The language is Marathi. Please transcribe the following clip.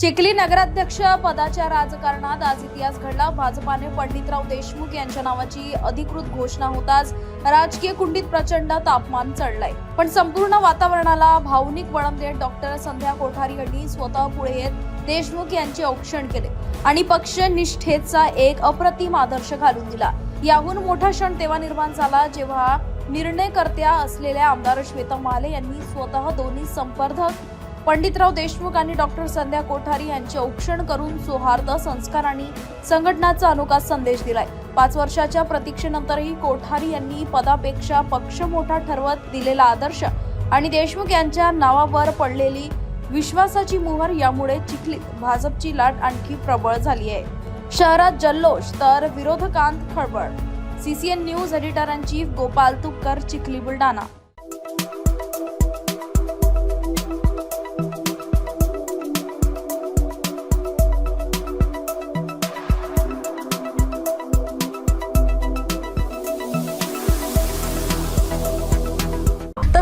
Chikhli नगराध्यक्ष पदाच्या राजकारणात आज इतिहास घडला. भाजपाने पंडितराव देशमुख यांच्या नावाची अधिकृत घोषणा होताच राजकीय कुंडीत प्रचंड तापमान चढलंय. पण संपूर्ण वातावरणाला भावनिक वळण देत डॉक्टर संध्या कोठारी यांनी स्वतः पुढे येत देशमुख यांचे औक्षण केले आणि पक्ष निष्ठेचा एक अप्रतिम आदर्श घालून दिला. याहून मोठा क्षण तेव्हा निर्माण झाला जेव्हा निर्णयकर्त्या असलेल्या आमदार श्वेता माले यांनी स्वतः दोन्ही संपर्धक पंडितराव देशमुख आणि डॉक्टर संध्या कोठारी यांचे औक्षण करून सौहार्द संस्कार आणि संघटनाचा अनोखा संदेश दिलाय. पाच वर्षाच्या प्रतीक्षेनंतरही कोठारी यांनी पदापेक्षा पक्ष मोठा ठरवत दिलेला आदर्श आणि देशमुख यांच्या नावावर पडलेली विश्वासाची मुहर यामुळे चिखली भाजपची लाट आणखी प्रबळ झाली आहे. शहरात जल्लोष तर विरोधकांत खळबळ. CCN news editor in chief Gopal Tupkar Chikhli Buldhana.